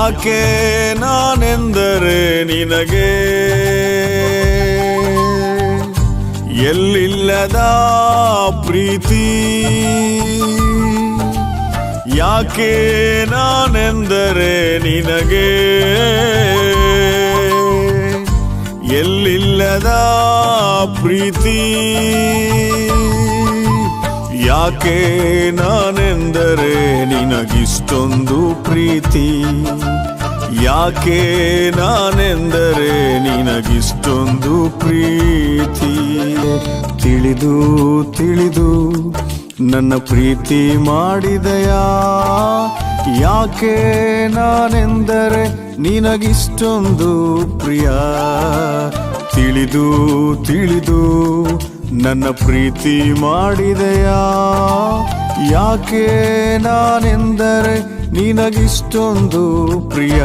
ಯಾಕೆ ನಾನೆಂದರೆ ನಿನಗೆ? ಎಲ್ಲಿಲ್ಲದ ಪ್ರೀತಿ? ಯಾಕೆ ನಾನೆಂದರೆ ನಿನಗೆ? ಎಲ್ಲಿಲ್ಲದ ಪ್ರೀತಿ? ಯಾಕೆ ನಾನೆಂದರೆ ನಿನಗಿಷ್ಟೊಂದು ಪ್ರೀತಿ? ಯಾಕೆ ನಾನೆಂದರೆ ನಿನಗಿಷ್ಟೊಂದು ಪ್ರೀತಿ? ತಿಳಿದು ತಿಳಿದು ನನ್ನ ಪ್ರೀತಿ ಮಾಡಿದಯಾ? ಯಾಕೆ ನಾನೆಂದರೆ ನಿನಗಿಷ್ಟೊಂದು ಪ್ರಿಯ? ತಿಳಿದು ತಿಳಿದು ನನ್ನ ಪ್ರೀತಿ ಮಾಡಿದೆಯಾ? ಯಾಕೆ ನಾನೆಂದರೆ ನಿನಗಿಷ್ಟೊಂದು ಪ್ರಿಯ?